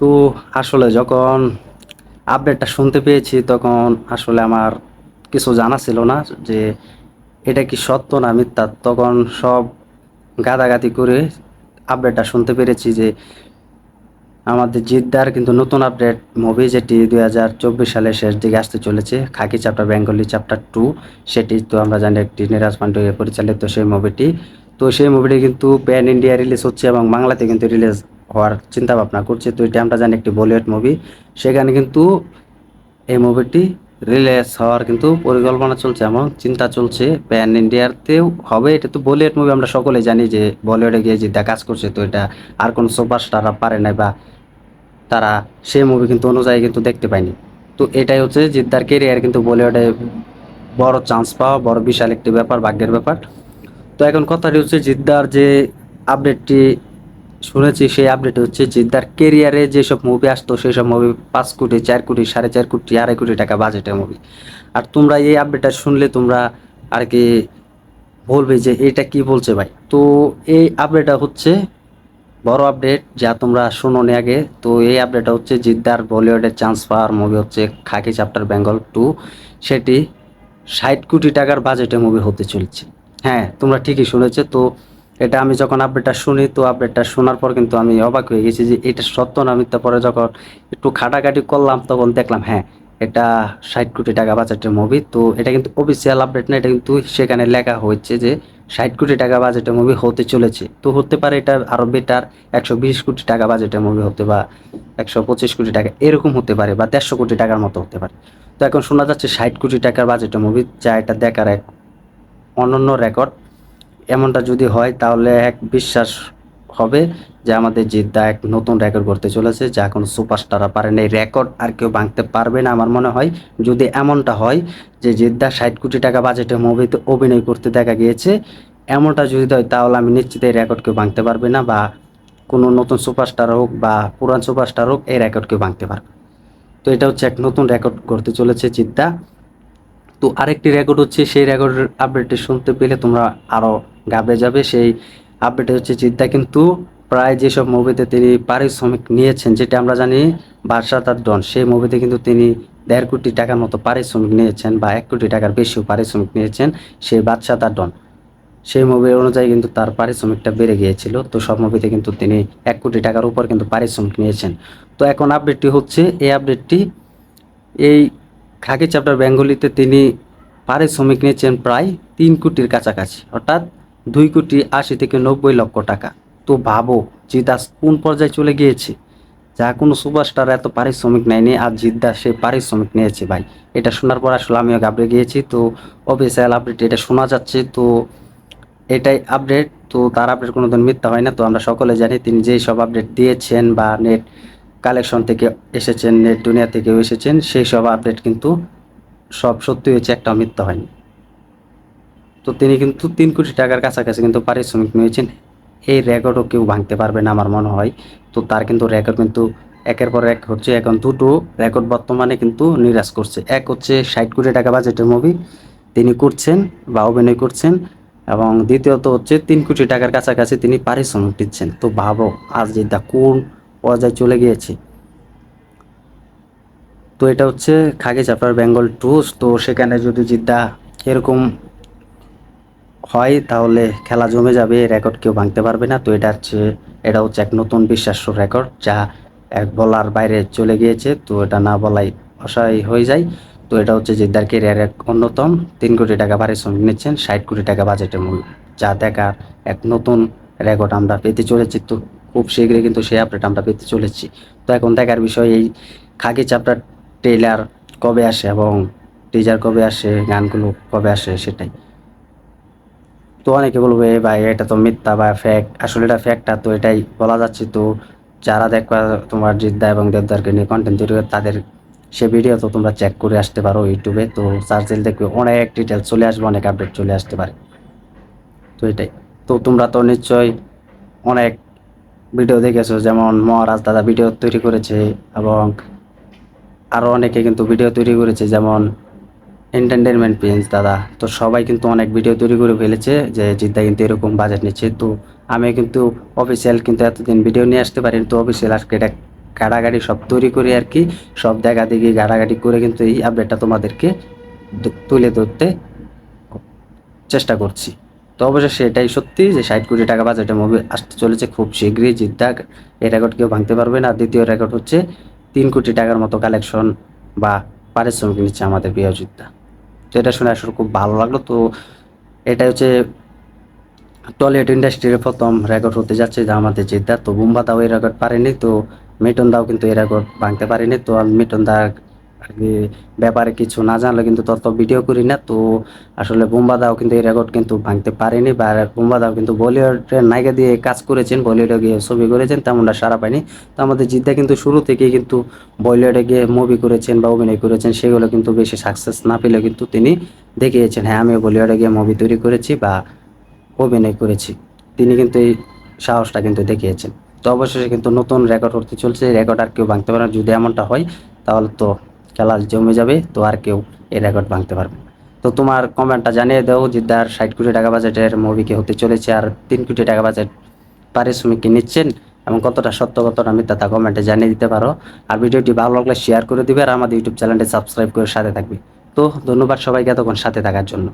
তো আসলে যখন আপডেটটা শুনতে পেয়েছি, তখন আসলে আমার কিছু জানা ছিল না যে এটা কি সত্য না মিথ্যা। তখন সব গাদাগাদি করে আপডেটটা শুনতে পেরেছি যে আমাদের জিদ্দার কিন্তু নতুন আপডেট মুভি যেটি দুই হাজার চব্বিশ সালের শেষ দিকে আসতে চলেছে, খাকি চ্যাপ্টার বেঙ্গলি চ্যাপ্টার টু সেটি তো আমরা জানি একটি নিরাজ পান্ডে পরিচালিত সেই মুভিটি তো সেই মুভিটি কিন্তু প্যান ইন্ডিয়া রিলিজ হচ্ছে এবং বাংলাতে কিন্তু রিলিজ হওয়ার চিন্তা ভাবনা করছে। তো এটা আমরা জানি একটি বলিউড মুভি সেখানে কিন্তু এই মুভিটি রিলিজ হওয়ার কিন্তু পরিকল্পনা চলছে এবং চিন্তা চলছে প্যান ইন্ডিয়াতেও হবে। এটা তো বলিউড মুভি আমরা সকলে জানি যে বলিউডে গিয়ে জিদ্দা কাজ করছে, তো এটা আর কোনো সুপারস্টাররা পারে নাই বা তারা সেই মুভি কিন্তু অনুযায়ী কিন্তু দেখতে পায়নি। তো এটাই হচ্ছে জিদ্দার কেরিয়ার কিন্তু বলিউডে বড় চান্স পাওয়া, বড় বিশাল একটি ব্যাপার, ভাগ্যের ব্যাপার। তো এখন কথাটি হচ্ছে জিদ্দার যে আপডেটটি শুনেছি, সেই আপডেট হচ্ছে জিদ্দার কেরিয়ারে যেসব মুভি আসতো সেই সব মুভি পাঁচ কোটি, চার কোটি, সাড়ে চার কোটি, আড়াই কোটি টাকা বাজেটের মুভি আর তোমরা এই আপডেটটা শুনলে তোমরা আর কি বলবে যে এটা কি বলছে ভাই? তো এই আপডেটটা হচ্ছে বড় আপডেট যা তোমরা শোনো নি আগে। তো এই আপডেটটা হচ্ছে জিদ্দার বলিউডের চান্স পাওয়ার মুভি হচ্ছে খাকি চ্যাপ্টার বেঙ্গল টু সেটি ষাট কোটি টাকার বাজেটের মুভি হতে চলছে। হ্যাঁ তোমরা ঠিকই শুনেছো। তো এটা আমি যখন আপডেটটা শুনি, তো আপডেটটা শোনার পর কিন্তু আমি অবাক হয়ে গেছি যে এটা সত্য না মিথ্যা? পরে যখন একটু খাটাখাটি করলাম, তখন দেখলাম হ্যাঁ এটা ষাট কোটি টাকা বাজেটের মুভি তো এটা কিন্তু অফিসিয়াল আপডেট না, এটা কিন্তু সেখানে লেখা হয়েছে যে ষাট কোটি টাকা বাজেটের মুভি হতে চলেছে। তো হতে পারে এটা আরও বেটার একশো বিশ কোটি টাকা বাজেটের মুভি হতে বা একশো পঁচিশ কোটি টাকা, এরকম হতে পারে বা দেড়শো কোটি টাকার মতো হতে পারে। তো এখন শোনা যাচ্ছে ষাট কোটি টাকার বাজেটের মুভি যা এটা দেখার এক অনন্য রেকর্ড এমনটা যদি হয়, তাহলে এক বিশ্বাস হবে যে আমাদের জিদ্দা এক নতুন রেকর্ড করতে চলেছে, যা কোনো সুপারস্টাররা পারেন এই রেকর্ড আর কেউ ভাঙতে পারবে না আমার মনে হয়। যদি এমনটা হয় যে জিদ্দা ষাট কোটি টাকা বাজেটে মুভিতে অভিনয় করতে দেখা গিয়েছে, এমনটা যদি হয়, তাহলে আমি নিশ্চিত এই রেকর্ড কেউ ভাঙতে পারবে না বা কোনো নতুন সুপারস্টার হোক বা পুরান সুপারস্টার হোক, এই রেকর্ড কেউ ভাঙতে পারবে তো এটা হচ্ছে এক নতুন রেকর্ড করতে চলেছে জিদ্দা। তো আরেকটি রেকর্ড হচ্ছে, সেই রেকর্ডের আপডেটটি শুনতে পেলে তোমরা আরও গাবে যাবে। সেই আপডেটে হচ্ছে জিদ্দা কিন্তু প্রায় যেসব মুভিতে তিনি পারিশ্রমিক নিয়েছেন, যেটা আমরা জানি বাদশাহ তার ডন, সেই মুভিতে কিন্তু তিনি দেড় কোটি টাকার মতো পারিশ্রমিক নিয়েছেন বা এক কোটি টাকার বেশিও পারিশ্রমিক নিয়েছেন সেই বাদশাহ তার ডন। সেই মুভির অনুযায়ী কিন্তু তার পারিশ্রমিকটা বেড়ে গিয়েছিল, তো সব মুভিতে কিন্তু তিনি এক কোটি টাকার উপর কিন্তু পারিশ্রমিক নিয়েছেন। তো এখন আপডেটটি হচ্ছে, এই আপডেটটি এই খাকি চ্যাপ্টার বেঙ্গলিতে তিনি পারিশ্রমিক নিয়েছেন প্রায় তিন কোটির কাছাকাছি, অর্থাৎ দুই কোটি আশি থেকে নব্বই লক্ষ টাকা। তো ভাবো জিদাস কোন পর্যায়ে চলে গিয়েছে? যা কোনো সুপারস্টার এত পারিশ্রমিক নেয়নি, আর জিদ্দাস সে পারিশ্রমিক নিয়েছে ভাই। এটা শোনার পর আসলে আমিও ঘাবড়ে গিয়েছি। তো অফিসিয়াল আপডেট এটা শোনা যাচ্ছে, তো এটাই আপডেট তো তার আপডেট কোনো দিন মিথ্যা হয় না। তো আমরা সকলে জানি তিনি যেই সব আপডেট দিয়েছেন বা নেট কালেকশন থেকে এসেছেন, নেট দুনিয়া থেকেও এসেছেন, সেই সব আপডেট কিন্তু সব সত্যি হয়েছে একটা মিথ্যা হয়নি। তো তিনি কিন্তু তিন কোটি টাকার কাছাকাছি কিন্তু পারিশ্রমিক নিয়েছেন। এই রেকর্ডও কেউ ভাঙতে পারবে না আমার মনে হয়। তো তার কিন্তু রেকর্ড কিন্তু একের পর এক হচ্ছে, এখন দুটো রেকর্ড বর্তমানে কিন্তু নিরাশ করছে। এক হচ্ছে ষাট কোটি টাকা বাজেটের মুভি তিনি করছেন বা অভিনয় করছেন এবং দ্বিতীয়ত হচ্ছে তিন কোটি টাকার কাছাকাছি তিনি পারিশ্রমিক দিচ্ছেন। তো ভাবো, আজ জিদ্দা কোন পর্যায়ে চলে গিয়েছে। তো এটা হচ্ছে খাগি চ্যাপ্টার বেঙ্গল টুস তো সেখানে যদি জিদ্দা এরকম হয়, তাহলে খেলা জমে যাবে রেকর্ড কেউ ভাঙতে পারবে না। তো এটা হচ্ছে এটা হচ্ছে এক নতুন বিশ্বাস্য রেকর্ড যা এক বলার বাইরে চলে গিয়েছে। তো এটা না বলাই অসহায় হয়ে যায়। তো এটা হচ্ছে জিদ্দার কেরিয়ার এক অন্যতম। তিন কোটি টাকা পারিশ্রমিক নিচ্ছেন, ষাট কোটি টাকা বাজেটের মূল্য। যা দেখার এক নতুন রেকর্ড আমরা পেতে চলেছি। তো খুব শীঘ্রই কিন্তু সেই আপডেট আমরা পেতে চলেছি। তো এখন দেখার বিষয় এই খাকি চাপটার ট্রেলার কবে আসে এবং টিজার কবে আসে, গানগুলো কবে আসে সেটাই। তো অনেকে বলবে, ভাই, এটা তো মিথ্যা বা ফ্যাক আসলে এটা ফ্যাকটা তো এটাই বলা যাচ্ছে তো, যারা দেখবা তোমার জিদ্দা এবং দেবদারকে নিয়ে কন্টেন্ট তৈরি করে, তাদের সে ভিডিও তো তোমরা চেক করে আসতে পারো ইউটিউবে তো সার্চ দিলে দেখবে অনেক ডিটেলস চলে আসবে, অনেক আপডেট চলে আসতে পারে। তো এটাই। তো তোমরা তো নিশ্চয়ই অনেক ভিডিও দেখেছ, যেমন মহারাজ দাদা ভিডিও তৈরি করেছে এবং আরও অনেকে কিন্তু ভিডিও তৈরি করেছে, যেমন এন্টারটেনমেন্ট পেন্স দাদা। তো সবাই কিন্তু অনেক ভিডিও তৈরি করে ফেলেছে যে জিদ্দা কিন্তু এরকম বাজেট নিচ্ছে। তো আমি কিন্তু অফিসিয়াল কিন্তু এতদিন ভিডিও নিয়ে আসতে পারি তো অফিসিয়াল আজকে এটা গাড়াগাড়ি সব তৈরি করে আর কি, সব দেখা দেখি গাড়াগাড়ি করে কিন্তু এই আপডেটটা তোমাদেরকে তুলে ধরতে চেষ্টা করছি। তো অবশ্যই এটাই সত্যি যে ষাট কোটি টাকা বাজেটের মুভি আসতে চলেছে খুব শীঘ্রই জিদ্দা এই রেকর্ড কেউ ভাঙতে পারবে না। দ্বিতীয় রেকর্ড হচ্ছে তিন কোটি টাকার মতো কালেকশন বা পারিশ্রমিক নিচ্ছে আমাদের প্রিয় জিদ্দা। তো এটা শুনে আসলে খুব ভালো লাগল। তো এটা হচ্ছে টলিউড ইন্ডাস্ট্রির প্রথম রেকর্ড হতে যাচ্ছে যে আমাদের জিদ্দা। তো বুম্বা দাও এই রেকর্ড পারেনি। তো মিটন দাও কিন্তু এই রেকর্ড ভাঙতে পারেনি। তো আমি মিটন দা ব্যাপারে কিছু না জানলে কিন্তু তত ভিডিও করি না। তো আসলে বুম্বা দাও কিন্তু এই রেকর্ড কিন্তু ভাঙতে পারেনি বা বুম্বা দাও কিন্তু বলিউডের নায়িকা দিয়ে কাজ করেছেন, বলিউডে গিয়ে ছবি করেছেন, তেমনটা সারা পায়নি। তো আমাদের জিদ্দা কিন্তু শুরু থেকেই কিন্তু বলিউডে গিয়ে মুভি করেছেন বা অভিনয় করেছেন, সেগুলো কিন্তু বেশি সাকসেস না পেলেও কিন্তু তিনি দেখিয়েছেন হ্যাঁ আমি বলিউডে গিয়ে মুভি তৈরি করেছি বা অভিনয় করেছি। তিনি কিন্তু এই সাহসটা কিন্তু দেখিয়েছেন। তো অবশেষে কিন্তু নতুন রেকর্ড হতে চলছে রেকর্ড আর কেউ ভাঙতে পারে যদি এমনটা হয়, তাহলে তো খেলা জমে যাবে, তো আর কেউ এই রেকর্ড ভাঙতে পারবে। তো তোমার কমেন্টটা জানিয়ে দাও যে তার ষাট কোটি টাকা বাজেটের মুভি কে হতে চলেছে আর তিন কোটি টাকা বাজেট পারিশ্রমিক কি নিচ্ছেন এবং কতটা সত্য, কতটা মিথ্যা তা কমেন্টে জানিয়ে দিতে পারো। আর ভিডিওটি ভালো লাগলে শেয়ার করে দিবে আর আমাদের ইউটিউব চ্যানেলটি সাবস্ক্রাইব করে সাথে থাকবে। তো ধন্যবাদ সবাইকে এতক্ষণ সাথে থাকার জন্য।